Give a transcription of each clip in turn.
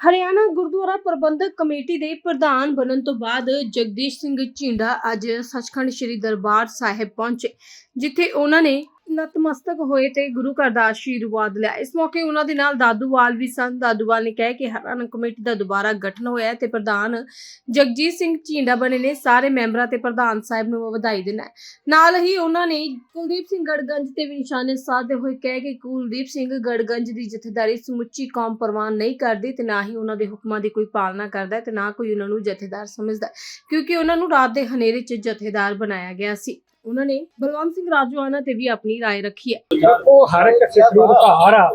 Haryana Gurdwara Prabandhak committee ਦੇ ਪ੍ਰਧਾਨ ਬਣਨ ਤੋਂ ਬਾਅਦ ਜਗਦੀਸ਼ ਸਿੰਘ ਝਿੰਡਾ ਅੱਜ ਸੱਚਖੰਡ ਸ੍ਰੀ ਦਰਬਾਰ ਸਾਹਿਬ ਪਹੁੰਚੇ, ਜਿੱਥੇ ਉਹਨਾਂ ਨੇ ਨਤਮਸਤਕ ਹੋਏ ਤੇ ਗੁਰੂ ਘਰ ਦਾ ਆਸ਼ੀਰਵਾਦ ਲਿਆ। ਇਸ ਮੌਕੇ ਉਹਨਾਂ ਦੇ ਨਾਲ ਦਾਦੂਵਾਲ ਵੀ ਸਨ। ਦਾਦੂਵਾਲ ਨੇ ਕਿਹਾ ਕਿ ਹਰਿਆਣਾ ਕਮੇਟੀ ਦਾ ਦੁਬਾਰਾ ਗਠਨ ਹੋਇਆ ਤੇ ਪ੍ਰਧਾਨ ਜਗਜੀਤ ਸਿੰਘ ਝਿੰਡਾ ਬਣੇ ਨੇ। ਸਾਰੇ ਮੈਂਬਰਾਂ ਤੇ ਪ੍ਰਧਾਨ ਸਾਹਿਬ ਨੂੰ ਵਧਾਈ ਦੇਣਾ ਨਾਲ ਹੀ ਉਹਨਾਂ ਨੇ ਕੁਲਦੀਪ ਸਿੰਘ ਗੜਗੰਜ ਤੇ ਵੀ ਨਿਸ਼ਾਨੇ ਸਾਧਦੇ ਹੋਏ ਕਹਿ ਕਿ ਕੁਲਦੀਪ ਸਿੰਘ ਗੜਗੰਜ ਦੀ ਜਥੇਦਾਰੀ ਸਮੁੱਚੀ ਕੌਮ ਪ੍ਰਵਾਨ ਨਹੀਂ ਕਰਦੀ ਤੇ ਨਾ ਹੀ ਉਹਨਾਂ ਦੇ ਹੁਕਮਾਂ ਦੀ ਕੋਈ ਪਾਲਣਾ ਕਰਦਾ ਤੇ ਨਾ ਕੋਈ ਉਹਨਾਂ ਨੂੰ ਜਥੇਦਾਰ ਸਮਝਦਾ ਕਿਉਂਕਿ ਉਹਨਾਂ ਨੂੰ ਰਾਤ ਦੇ ਹਨੇਰੇ 'ਚ ਜਥੇਦਾਰ ਬਣਾਇਆ ਗਿਆ ਸੀ। ਉਹਨਾਂ ਨੇ ਬਲਵੰਤ ਸਿੰਘ ਰਾਜਵਾਨਾ ਤੇ ਵੀ ਆਪਣੀ رائے ਰੱਖੀ ਹੈ ਉਹ ਹਰ ਇੱਕ ਸਿੱਖ ਨੂੰ ਅਧਿਕਾਰ ਆ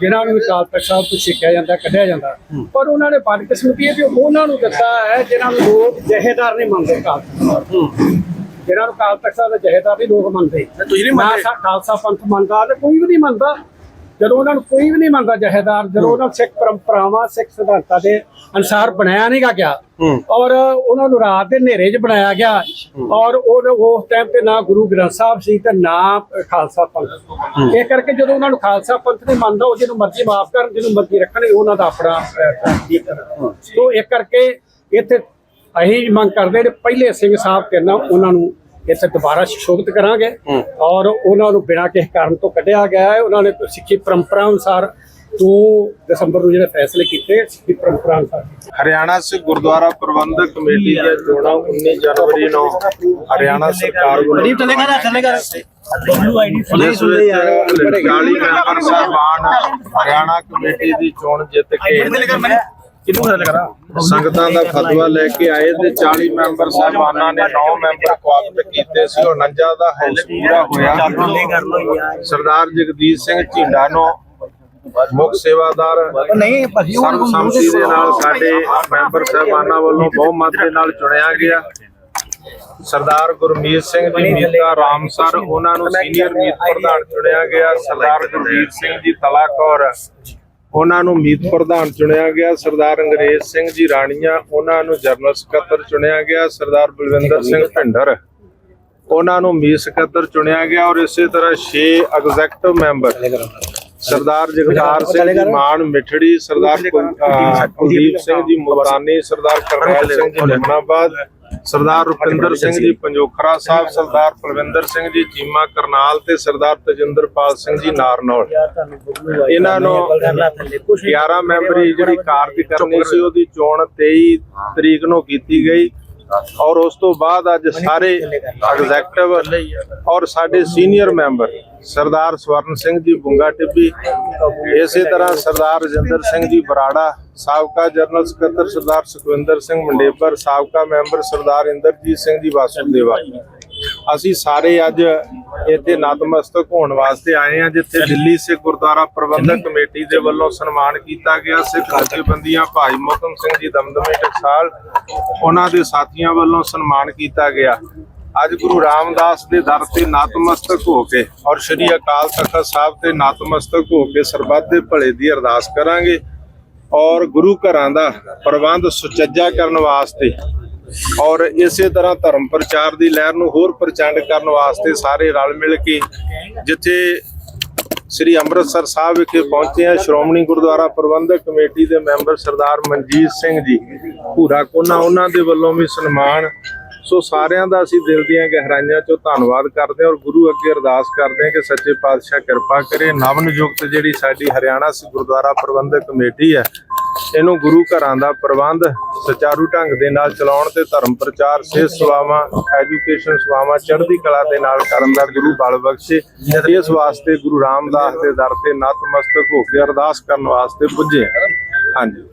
ਜਿਨ੍ਹਾਂ ਨੂੰ ਅਕਾਲ ਤਖਤ ਸਾਹਿਬ ਤੋਂ ਸਿੱਖਿਆ ਜਾਂਦਾ ਕੱਢਿਆ ਜਾਂਦਾ ਪਰ ਉਹਨਾਂ ਨੇ ਬਦਕਿਸਮਤੀ ਹੈ ਕਿ ਉਹਨਾਂ ਨੂੰ ਦਿੱਤਾ ਹੈ ਜਿਨ੍ਹਾਂ ਨੂੰ ਲੋਕ ਜਹੇਦਾਰ ਨਹੀਂ ਮੰਨਦੇ ਅਕਾਲ ਤਖ਼ਤ ਸਾਹਿਬ। ਜਿਨ੍ਹਾਂ ਨੂੰ ਅਕਾਲ ਤਖਤ ਸਾਹਿਬ ਦਾ ਜਹੇਦਾਰ ਨਹੀਂ ਲੋਕ ਮੰਨਦੇ ਤੁਸੀਂ ਨਹੀਂ ਨਾ ਮੰਨਦੇ ਸਾ ਖਾਲਸਾ ਪੰਥ ਮੰਨਦਾ ਤੇ ਕੋਈ ਵੀ ਨਹੀਂ ਮੰਨਦਾ ਜਦੋਂ ਉਹਨਾਂ ਨੂੰ ਕੋਈ ਵੀ ਨਹੀਂ ਮੰਨਦਾ ਜਹੇਦਾਰ ਜਦੋਂ ਉਹਨਾਂ ਸਿੱਖ ਪਰੰਪਰਾਵਾਂ ਸਿੱਖ ਸਿਧਾਂਤਾਂ ਦੇ ਅਨਸਾਰ ਬਣਾਇਆ ਨਹੀਂਗਾ ਗਿਆ ਔਰ ਉਹਨਾਂ ਨੂੰ ਰਾਤ ਦੇ ਹਨੇਰੇ 'ਚ ਬਣਾਇਆ ਗਿਆ ਔਰ ਉਹ ਉਸ ਟਾਈਮ ਤੇ ਨਾ ਗੁਰੂ ਗ੍ਰੰਥ ਸਾਹਿਬ ਸੀ ਤੇ ਨਾ ਖਾਲਸਾ ਪੰਥ। ਇਹ ਕਰਕੇ ਜਦੋਂ ਉਹਨਾਂ ਨੂੰ ਖਾਲਸਾ ਪੰਥ ਨਹੀਂ ਮੰਨਦਾ ਉਹ ਜਿਹਨੂੰ ਮਰਜ਼ੀ ਮਾਫ ਕਰਨ ਜਿਹਨੂੰ ਮਰਜ਼ੀ ਰੱਖਣ ਉਹਨਾਂ ਦਾ ਆਪਣਾ ਸੋ ਇਹ ਕਰਕੇ ਇੱਥੇ ਅਸੀਂ ਮੰਗ ਕਰਦੇ ਨੇ ਪਹਿਲੇ ਸਿੰਘ ਸਾਹਿਬ ਕਰਨਾ ਉਹਨਾਂ ਨੂੰ ਇੱਥੇ ਦੁਬਾਰਾ ਸ਼ੋਭਿਤ ਕਰਾਂਗੇ। ਔਰ ਉਹਨਾਂ ਨੂੰ ਬਿਨਾਂ ਕਿਸੇ ਕਾਰਨ ਤੋਂ ਕੱਢਿਆ ਗਿਆ ਹੈ। ਉਹਨਾਂ ਨੇ ਸਿੱਖੀ ਪਰੰਪਰਾ ਅਨੁਸਾਰ 2 ਦਸੰਬਰ ਨੂੰ ਜਿਹੜੇ ਫੈਸਲੇ ਕੀਤੇ ਸਿੱਖੀ ਪਰੰਪਰਾ ਅਨੁਸਾਰ ਹਰਿਆਣਾ ਸਿੱਖ ਗੁਰਦੁਆਰਾ ਪ੍ਰਬੰਧਕ ਕਮੇਟੀ ਦੀਆਂ ਚੋਣਾਂ 19 ਜਨਵਰੀ ਨੂੰ ਹਰਿਆਣਾ ਸਰਕਾਰ ਵੱਲੋਂ ਚਲੇਗਾ ਨਾ ਚਲੇਗਾ ਜਿਸ ਵਿੱਚ 40 ਮੈਂਬਰ ਸਾਹਿਬਾਨ ਹਰਿਆਣਾ ਕਮੇਟੀ ਦੀ ਚੋਣ ਜਿੱਤ ਕੇ ਕਿਹਨੂੰ ਗੱਲ ਕਰਾਂ ਸੰਗਤਾਂ ਦਾ ਫਤਵਾ ਲੈ ਕੇ ਆਏ ਤੇ 40 ਮੈਂਬਰ ਸਾਹਿਬਾਨਾਂ ਨੇ 9 ਮੈਂਬਰ ਕੁਆਪਟ ਕੀਤੇ ਸੀ 49 ਦਾ ਹਾਊਸ ਪੂਰਾ ਹੋਇਆ। ਸਰਦਾਰ ਜਗਦੀਸ਼ ਸਿੰਘ ਝਿੰਡਾ ਨੂੰ ਮੁੱਖ ਸੇਵਾਦਾਰ ਨਹੀਂ ਭਾਜੀ ਸਰਬਸੰਮਤੀ ਦੇ ਨਾਲ ਸਾਡੇ ਮੈਂਬਰ ਸਾਹਿਬਾਨਾਂ ਵੱਲੋਂ ਬਹੁਮਤ ਦੇ ਨਾਲ ਚੁਣਿਆ ਗਿਆ। ਸਰਦਾਰ ਗੁਰਮੀਤ ਸਿੰਘ ਜੀ ਮੀਤਾ ਰਾਮਸਰ ਉਹਨਾਂ ਨੂੰ ਸੀਨੀਅਰ ਮੀਤ ਪ੍ਰਧਾਨ ਚੁਣਿਆ ਗਿਆ। ਸਰਦਾਰ ਗੁਰਜੀਤ ਸਿੰਘ ਜੀ ਤਲਾਕੌਰ ਉਹਨਾਂ ਨੂੰ ਮੀਤ ਪ੍ਰਧਾਨ ਚੁਣਿਆ ਗਿਆ ਸਰਦਾਰ ਅੰਗਰੇਜ਼ ਸਿੰਘ ਜੀ ਰਾਣੀਆਂ ਉਹਨਾਂ ਨੂੰ ਜਨਰਲ ਸਕੱਤਰ ਚੁਣਿਆ ਗਿਆ ਸਰਦਾਰ ਬਲਵਿੰਦਰ ਸਿੰਘ ਭਿੰਡਰ। ਉਹਨਾਂ ਨੂੰ ਮੀਤ ਸਕੱਤਰ ਚੁਣਿਆ ਗਿਆ ਔਰ ਇਸੇ ਤਰ੍ਹਾਂ 6 ਐਗਜ਼ੈਕਟਿਵ ਮੈਂਬਰ ਸਰਦਾਰ ਜਗਤਾਰ ਸਿੰਘ ਜੀ ਮਾਨ ਮਿਠੜੀ ਸਰਦਾਰ ਕੁਲਦੀਪ ਸਿੰਘ। ਜੀ ਮੁਲਤਾਨੀ ਸਰਦਾਰ ਕਰਨੈਲ ਸਿੰਘ ਜੀ ਨਿਮਨਾਬਾਦ ਸਰਦਾਰ ਰੁਪਿੰਦਰ ਸਿੰਘ ਜੀ ਪੰਜੋਖਰਾ ਸਾਹਿਬ ਸਰਦਾਰ ਪਲਵਿੰਦਰ ਸਿੰਘ ਜੀ ਚੀਮਾ ਕਰਨਾਲ ਤੇ ਸਰਦਾਰ ਤਜਿੰਦਰਪਾਲ ਸਿੰਘ ਜੀ ਨਾਰਨੌਲ। ਇਹਨਾਂ ਨੂੰ 11 ਮੈਂਬਰੀ ਜਿਹੜੀ ਕਾਰਜਕਾਰਨੀ ਸੀ ਉਹਦੀ ਚੋਣ 23 ਤਰੀਕ ਨੂੰ ਕੀਤੀ ਗਈ। ਔਰ ਉਸ ਤੋਂ ਬਾਅਦ ਅੱਜ ਸਾਰੇ ਐਗਜ਼ੈਕਟਿਵ ਔਰ ਸਾਡੇ ਸੀਨੀਅਰ ਮੈਂਬਰ ਸਰਦਾਰ ਸਵਰਨ ਸਿੰਘ ਜੀ ਬੁੰਗਾ ਟਿੱਬੀ ਇਸੇ ਤਰ੍ਹਾਂ ਸਰਦਾਰ ਰਜਿੰਦਰ ਸਿੰਘ ਜੀ ਬਰਾੜਾ ਸਾਬਕਾ ਜਨਰਲ ਸਕੱਤਰ ਸਰਦਾਰ ਸੁਖਵਿੰਦਰ ਸਿੰਘ ਮੰਡੇਪਰ ਸਾਬਕਾ ਮੈਂਬਰ ਸਰਦਾਰ ਇੰਦਰਜੀਤ ਸਿੰਘ ਜੀ ਵਾਸੁਦੇਵਾ। ਅਸੀਂ ਸਾਰੇ ਅੱਜ ਇੱਥੇ ਨਤਮਸਤਕ ਹੋਣ ਵਾਸਤੇ ਆਏ ਹਾਂ, ਜਿੱਥੇ ਦਿੱਲੀ ਸਿੱਖ ਗੁਰਦੁਆਰਾ ਪ੍ਰਬੰਧਕ ਕਮੇਟੀ ਦੇ ਵੱਲੋਂ ਸਨਮਾਨ ਕੀਤਾ ਗਿਆ। ਸਿੱਖ ਜਥੇਬੰਦੀਆਂ ਭਾਈ ਮੋਹਕਮ ਸਿੰਘ ਜੀ ਦਮਦਮੇ ਟਕਸਾਲ, ਉਹਨਾਂ ਦੇ ਸਾਥੀਆਂ ਵੱਲੋਂ ਸਨਮਾਨ ਕੀਤਾ ਗਿਆ। ਅੱਜ ਗੁਰੂ ਰਾਮਦਾਸ ਦੇ ਦਰ ਤੇ ਨਤਮਸਤਕ ਹੋ ਕੇ ਔਰ ਸ੍ਰੀ ਅਕਾਲ ਤਖਤ ਸਾਹਿਬ ਤੇ ਨਤਮਸਤਕ ਹੋ ਕੇ ਸਰਬੱਤ ਦੇ ਭਲੇ ਦੀ ਅਰਦਾਸ ਕਰਾਂਗੇ। ਔਰ ਗੁਰੂ ਘਰਾਂ ਦਾ ਪ੍ਰਬੰਧ ਸੁਚੱਜਾ ਕਰਨ ਵਾਸਤੇ ਔਰ ਇਸੇ ਤਰ੍ਹਾਂ ਧਰਮ ਪ੍ਰਚਾਰ ਦੀ ਲਹਿਰ ਨੂੰ ਹੋਰ ਪ੍ਰਚੰਡ ਕਰਨ ਵਾਸਤੇ ਸਾਰੇ ਰਲ ਮਿਲ ਕੇ ਜਿੱਥੇ ਸ੍ਰੀ ਅੰਮ੍ਰਿਤਸਰ ਸਾਹਿਬ ਵਿਖੇ ਪਹੁੰਚੇ ਆ ਸ਼੍ਰੋਮਣੀ ਗੁਰਦੁਆਰਾ ਪ੍ਰਬੰਧਕ ਕਮੇਟੀ ਦੇ ਮੈਂਬਰ ਸਰਦਾਰ ਮਨਜੀਤ ਸਿੰਘ ਜੀ, ਭੂਰਾ ਕੋਨਾ, ਉਹਨਾਂ ਦੇ ਵੱਲੋਂ ਵੀ ਸਨਮਾਨ। ਸੋ ਸਾਰਿਆਂ ਦਾ ਅਸੀਂ ਦਿਲ ਦੀਆਂ ਗਹਿਰਾਈਆਂ ਚੋਂ ਧੰਨਵਾਦ ਕਰਦੇ ਹਾਂ ਔਰ ਗੁਰੂ ਅੱਗੇ ਅਰਦਾਸ ਕਰਦੇ ਹਾਂ ਕਿ ਸੱਚੇ ਪਾਤਸ਼ਾਹ ਕਿਰਪਾ ਕਰੇ। ਨਵ ਨਿਯੁਕਤ ਜਿਹੜੀ ਸਾਡੀ ਹਰਿਆਣਾ ਗੁਰਦੁਆਰਾ ਪ੍ਰਬੰਧਕ ਕਮੇਟੀ ਹੈ, ਇਹਨੂੰ ਗੁਰੂ ਘਰਾਂ ਦਾ ਪ੍ਰਬੰਧ ਸੁਚਾਰੂ ਢੰਗ ਦੇ ਨਾਲ ਚਲਾਉਣ ਤੇ ਧਰਮ ਪ੍ਰਚਾਰ, ਸਿਹਤ ਸੇਵਾਵਾਂ ਐਜੂਕੇਸ਼ਨ ਸੇਵਾਵਾਂ, ਚੜ੍ਹਦੀ ਕਲਾ ਦੇ ਨਾਲ ਕਰਨ ਦਾ ਗੁਰੂ ਬਲ ਬਖਸ਼ੇ। ਇਸ ਵਾਸਤੇ ਗੁਰੂ ਰਾਮਦਾਸ ਦੇ ਦਰ ਤੇ ਨਤਮਸਤਕ ਹੋ ਕੇ ਅਰਦਾਸ ਕਰਨ ਵਾਸਤੇ ਪੁੱਜੇ ਹਾਂਜੀ।